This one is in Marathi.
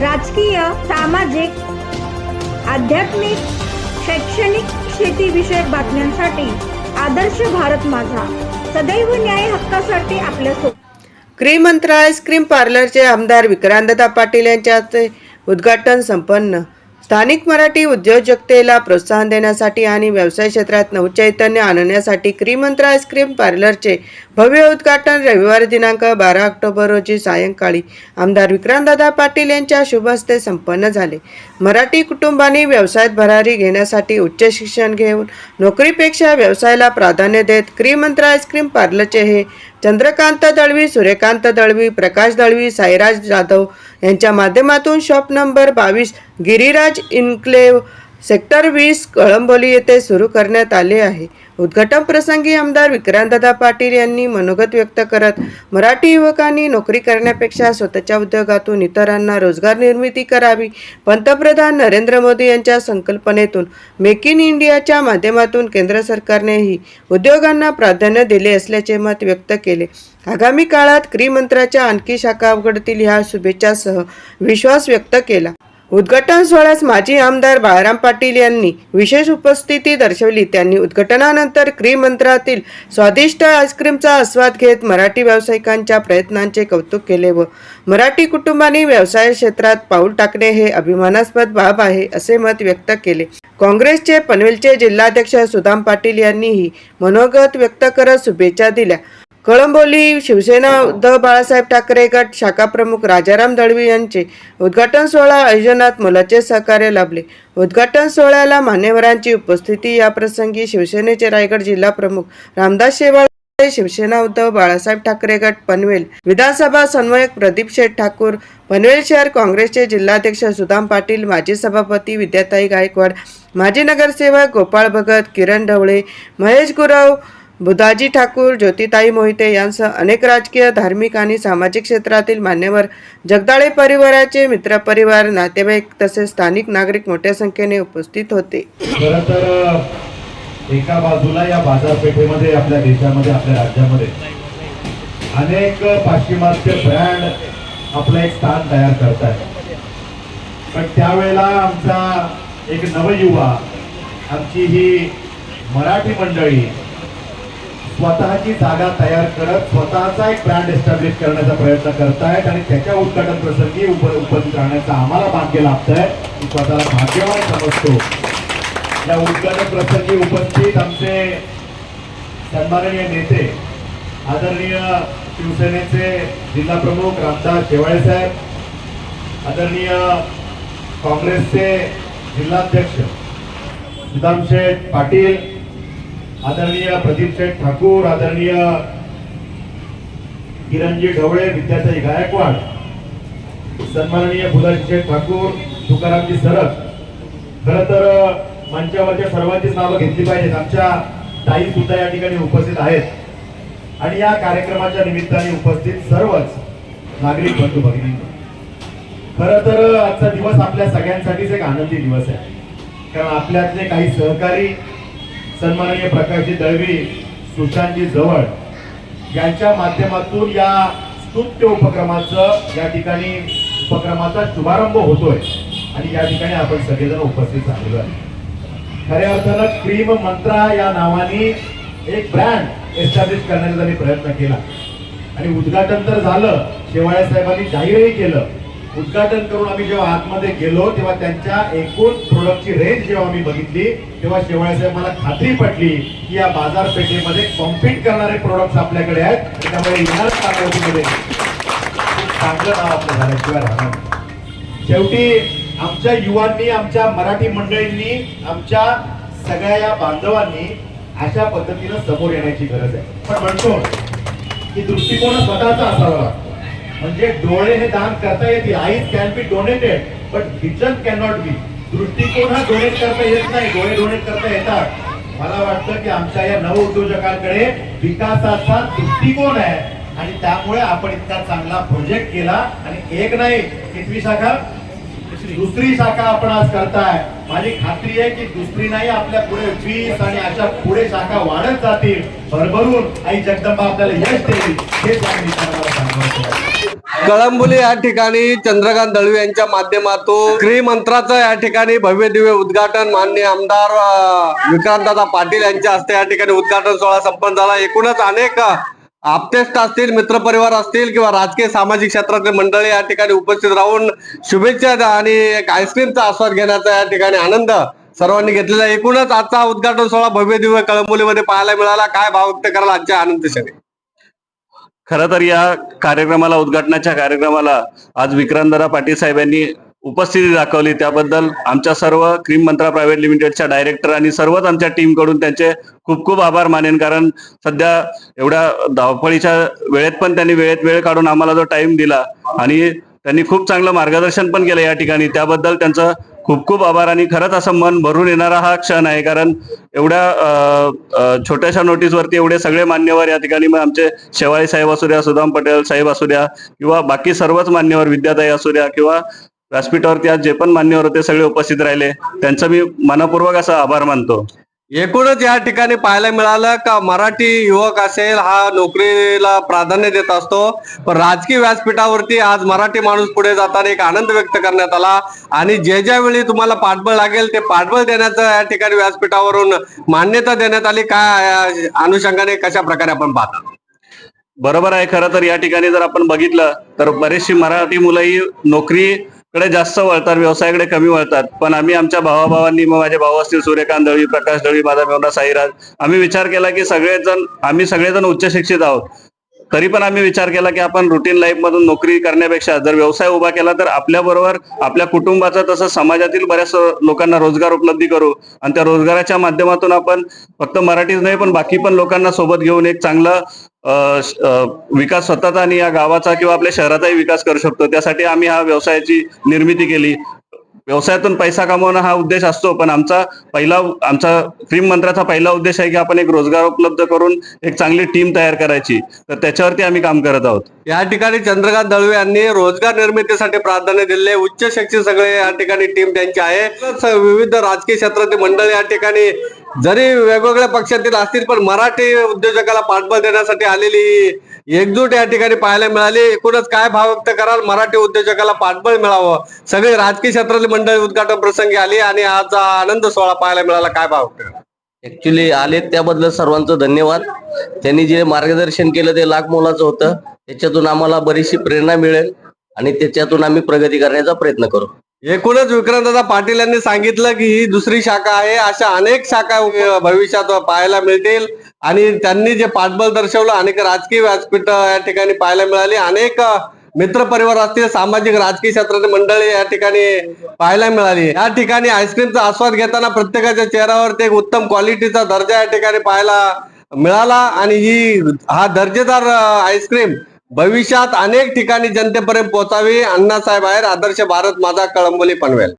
राजकीय सामाजिक आध्यात्मिक शैक्षणिक शेतीविषयक बातम्यांसाठी आदर्श भारत माझा. सदैव न्याय हक्कासाठी आपल्यासोबत क्रीम मंत्रालय क्रीम पार्लरचे आमदार विक्रांतदा पाटील यांच्या हस्ते उद्घाटन संपन्न. स्थानिक मराठी उद्योजकतेला प्रोत्साहन देण्यासाठी आणि व्यवसाय क्षेत्रात नवचैतन्य आणण्यासाठी क्रीमंत्र आईस्क्रीम पार्लरचे भव्य उद्घाटन रविवार दिनांक बारा ऑक्टोबर रोजी सायंकाळी. आमदार विक्रांतदादा पाटील यांच्या शुभ हस्ते संपन्न झाले. मराठी कुटुंबांनी व्यवसायात भरारी घेण्यासाठी उच्च शिक्षण घेऊन नोकरीपेक्षा व्यवसायाला प्राधान्य देत क्रीमंत्र आईस्क्रीम पार्लरचे हे चंद्रकांत दळवी सूर्यकांत दळवी प्रकाश दळवी साईराज जाधव यांच्या माध्यमातून शॉप नंबर बावीस गिरिराज इन्क्लेव सेक्टर वीस कळंबोली येथे सुरू करण्यात आले आहे. उद्घाटन प्रसंगी आमदार विक्रांतदा पाटील यांनी मनोगत व्यक्त करत मराठी युवकांनी नोकरी करण्यापेक्षा स्वतःच्या उद्योगातून इतरांना रोजगार निर्मिती करावी पंतप्रधान नरेंद्र मोदी यांच्या संकल्पनेतून मेक इन इंडियाच्या माध्यमातून केंद्र सरकारनेही उद्योगांना प्राधान्य दिले असल्याचे मत व्यक्त केले. आगामी काळात क्रीमंत्राच्या आणखी शाखा उघडतील ह्या शुभेच्छासह विश्वास व्यक्त केला. उद्घाटन सोहळ्यास माजी आमदार बाळाराम पाटील यांनी विशेष उपस्थिती दर्शवली. त्यांनी उद्घाटनानंतर क्रीमंत्रातील स्वादिष्ट आईस्क्रीमचा आस्वाद घेत मराठी व्यावसायिकांच्या प्रयत्नांचे कौतुक केले व मराठी कुटुंबांनी व्यवसाय क्षेत्रात पाऊल टाकणे हे अभिमानास्पद बाब आहे असे मत व्यक्त केले. काँग्रेसचे पनवेलचे जिल्हाध्यक्ष सुदाम पाटील यांनीही मनोगत व्यक्त करत शुभेच्छा दिल्या. कळंबोली शिवसेना उद्धव बाळासाहेब ठाकरे गट शाखा प्रमुख राजाराम दळवी यांचे उद्घाटन सोहळा आयोजनात मोलाचे सहकार्य लाभले. उद्घाटन सोहळ्याला मान्यवरांची उपस्थिती याप्रसंगी शिवसेनेचे रायगड जिल्हा प्रमुख रामदास शेवाळे शिवसेना उद्धव बाळासाहेब ठाकरे गट पनवेल विधानसभा समन्वयक प्रदीप शेठ ठाकूर पनवेल शहर काँग्रेसचे जिल्हाध्यक्ष सुदाम पाटील माजी सभापती विद्याताई गायकवाड माजी नगरसेवक गोपाळ भगत किरण ढवळे महेश गुरव बुधाजी ठाकूर ज्योतिताई मोहिते यांसह अनेक राजकीय धार्मिक आणि सामाजिक क्षेत्रातील मान्यवर जगदाळे परिवाराचे मित्रपरिवार नातेवाईक तसेच स्थानिक नागरिक मोठ्या संख्येने उपस्थित होते. खरं तर एका बाजूला या बाजारपेठेमध्ये आपल्या देशामध्ये आपल्या राज्यामध्ये अनेक पाश्चिमात्य ब्रँड आपलं एक स्थान तयार करत आहे पण त्यावेळेला आमचा एक नवयुवा आमची ही मराठी मंडळी स्वतःची जागा तयार करत स्वतःचा एक ब्रँड एस्टॅब्लिश करण्याचा प्रयत्न करतायत आणि त्याच्या उद्घाटन प्रसंगी उप उपस्थित राहण्याचा आम्हाला भाग्य लाभतंय. मी स्वतःला भाग्यवान समजतो. या उद्घाटन प्रसंगी उपस्थित आमचे सन्माननीय नेते आदरणीय शिवसेनेचे जिल्हा प्रमुख रामदास शेवाळे साहेब आदरणीय काँग्रेसचे जिल्हाध्यक्ष सुदाम शेठ पाटील आदरणीय प्रदीप शेठ ठाकूर आदरणीय किरणजी ढवळे विद्यासाई गायकवाड सन्माननीय बुधाजी शेठ ठाकूर तुकारामजी सरक खर तर मंचावरच्या सर्वांचीच नावं घेतली पाहिजेत. आमच्या ताई सुद्धा या ठिकाणी उपस्थित आहेत. आणि या कार्यक्रमाच्या निमित्ताने उपस्थित सर्वच नागरिक बंधू भगिनी खर तर आजचा दिवस आपल्या सगळ्यांसाठीच एक आनंदी दिवस आहे. कारण आपल्यातले काही सहकारी सन्माननीय प्रकाशजी दळवी सुशांतजी जवळ यांच्या माध्यमातून या स्तुत्य उपक्रमाचं या ठिकाणी उपक्रमाचा शुभारंभ होतोय. आणि या ठिकाणी आपण सगळेजण उपस्थित झालेलो आहे खऱ्या अर्थानं क्रीम मंत्रा या नावाने एक ब्रँड एस्टॅब्लिश करण्याचा त्यांनी प्रयत्न केला. आणि उद्घाटन तर झालं शेवाळे साहेबांनी जाहीरही केलं. उद्घाटन करून आम्ही जेव्हा आतमध्ये गेलो तेव्हा त्यांच्या एकूण प्रोडक्टची रेंज जेव्हा आम्ही बघितली तेव्हा शेवाळे मला खात्री पटली की या बाजारपेठेमध्ये कॉम्पीट करणारे प्रोडक्ट्स आपल्याकडे आहेत. त्यामुळे येणार कालावधीमध्ये खूप चांगलं नाव आपलं झाल्याशिवाय राहणार शेवटी आमच्या युवांनी आमच्या मराठी मंडळींनी आमच्या सगळ्या या बांधवांनी अशा पद्धतीनं समोर येण्याची गरज आहे. पण म्हणतो की दृष्टिकोन स्वतःचा असावा. म्हणजे डोळे हे दान करता येतील eyes can be donated but vision can not be दृष्टिकोन हा डोनेट करता येत नाही डोळे डोनेट करता येतात. मला वाटतं की आमच्या या नव उद्योजकांकडे विकासाचा दृष्टिकोन आहे आणि त्यामुळे आपण इतका चांगला प्रोजेक्ट केला आणि एक नाही कितवी शाखा दुसरी शाखा आपण आज करताय. माझी खात्री आहे की दुसरी नाही आपल्या पुढे वीस आणि अशा पुढे शाखा वाढत जातील. भरभरून आई जगदंबा आपल्याला यश देईल. हे सांगितलं सांगतो कळंबुली या ठिकाणी चंद्रकांत दळवी यांच्या माध्यमातून श्रीमंत्राचं या ठिकाणी भव्य दिव्य उद्घाटन मान्य आमदार अं, विक्रांतदादा पाटील यांच्या हस्ते या ठिकाणी उद्घाटन सोहळा संपन्न झाला. एकूणच अनेक आपतेष्ट असतील मित्रपरिवार असतील किंवा राजकीय सामाजिक क्षेत्रातले मंडळी या ठिकाणी उपस्थित राहून शुभेच्छा आणि एक आईस्क्रीमचा आस्वाद घेण्याचा या ठिकाणी आनंद सर्वांनी घेतलेला एकूणच आजचा उद्घाटन सोहळा भव्य दिव्य कळंबोलीमध्ये पाहायला मिळाला. काय भाव व्यक्त करायला आजच्या आनंद क्षणी? खरं तर या कार्यक्रमाला उद्घाटनाच्या कार्यक्रमाला आज विक्रांतदादा पाटील साहेबांनी उपस्थिती दाखवली. त्याबद्दल आमच्या सर्व क्रीम मंत्रा प्रायव्हेट लिमिटेडच्या डायरेक्टर आणि सर्वच आमच्या टीमकडून त्यांचे खूप खूप आभार मानेन. कारण सध्या एवढ्या धावपळीच्या वेळेत पण त्यांनी वेळेत वेळ काढून आम्हाला जो टाइम दिला आणि त्यांनी खूप चांगलं मार्गदर्शन पण केलं या ठिकाणी. त्याबद्दल त्यांचं खूप खूप आभार आणि खरंच असं मन भरून येणारा हा क्षण आहे. कारण एवढ्या छोट्याशा नोटीसवरती एवढे सगळे मान्यवर या ठिकाणी मग आमचे शेवाळी साहेब असू द्या सुदाम पटेल साहेब असू द्या किंवा बाकी सर्वच मान्यवर विद्याताई असू द्या किंवा व्यासपीठावरती आज जे पण मान्यवर होते सगळे उपस्थित राहिले त्यांचा मी मनपूर्वक असा आभार मानतो. एकूणच या ठिकाणी पाहायला मिळालं का मराठी युवक असेल हा नोकरीला प्राधान्य देत असतो. पण राजकीय व्यासपीठावरती आज मराठी माणूस पुढे जाताना एक आनंद व्यक्त करण्यात आला. आणि जे ज्या वेळी तुम्हाला पाठबळ लागेल ते पाठबळ देण्याचं या ठिकाणी व्यासपीठावरून मान्यता देण्यात आली. काय अनुषंगाने कशा प्रकारे आपण पाहता? बरोबर आहे. खरं तर या ठिकाणी जर आपण बघितलं तर बरेचशी मराठी मुलंही कडे जास्त वळतात व्यवसायाकडे कमी वळतात. पण आम्ही आमच्या भावाभावांनी मग माझे भाऊ असतील सूर्यकांत दळवी प्रकाश दळवी माझा मेवना साईराज आम्ही विचार केला की सगळेजण आम्ही सगळेजण उच्च शिक्षित आहोत. तरी पण आम्ही विचार केला की आपण रुटीन लाईफ मधून नोकरी करण्यापेक्षा जर व्यवसाय उभा केला तर आपल्या बरोबर आपल्या कुटुंबाचा तसं समाजातील बऱ्याच लोकांना रोजगार उपलब्धी करू. आणि त्या रोजगाराच्या माध्यमातून आपण फक्त मराठीच नाही पण बाकी पण लोकांना सोबत घेऊन एक चांगला विकास स्वतःचा आणि या गावाचा किंवा आपल्या शहराचाही विकास करू शकतो. त्यासाठी आम्ही हा व्यवसायाची निर्मिती केली. व्यवसायातून पैसा कमवणं हा उद्देश असतो पण आमचा पहिला आमचा फ्रीम मंत्राचा पहिला उद्देश आहे की आपण एक रोजगार उपलब्ध करून एक चांगली टीम तयार करायची. तर त्याच्यावरती आम्ही काम करत आहोत. या ठिकाणी चंद्रकांत दळवे यांनी रोजगार निर्मितीसाठी प्राधान्य दिले. उच्च शिक्षित सगळे या ठिकाणी टीम त्यांची आहे. विविध राजकीय क्षेत्रातील मंडळ या ठिकाणी जरी वेगवेगळ्या पक्षातील असतील पण मराठी उद्योजकाला पाठबळ देण्यासाठी आलेली एकजूट या ठिकाणी पाहायला मिळाली. एकूणच काय भाव व्यक्त कराल? मराठी उद्योजकाला पाठबळ मिळावं. सगळे राजकीय क्षेत्रातील मंडळी उद्घाटन प्रसंगी आली आणि आजचा आनंद सोहळा पाहायला मिळाला. काय भाव व्यक्त ऍक्च्युली आले त्याबद्दल सर्वांचं धन्यवाद. त्यांनी जे मार्गदर्शन केलं ते लाख मोलाचं होतं. त्याच्यातून आम्हाला बरीचशी प्रेरणा मिळेल आणि त्याच्यातून आम्ही प्रगती करण्याचा प्रयत्न करू. एकूणच विक्रांतदा पाटील यांनी सांगितलं की ही दुसरी शाखा आहे. अशा अनेक शाखा भविष्यात पाहायला मिळतील. आणि त्यांनी जे पाठबळ दर्शवलं अनेक राजकीय व्यासपीठ या ठिकाणी पाहायला मिळाली. अनेक मित्र परिवार असतील सामाजिक राजकीय क्षेत्रातील मंडळी या ठिकाणी पाहायला मिळाली. या ठिकाणी आईस्क्रीमचा आस्वाद घेताना प्रत्येकाच्या चेहऱ्यावरती एक उत्तम क्वालिटीचा दर्जा या ठिकाणी पाहायला मिळाला. आणि ही हा दर्जेदार आईस्क्रीम भविष्यात अनेक ठिकाणी जनतेपर्यंत पोहोचावी. अण्णासाहेब आहेत आदर्श भारत माझा कळंबोली पनवेल.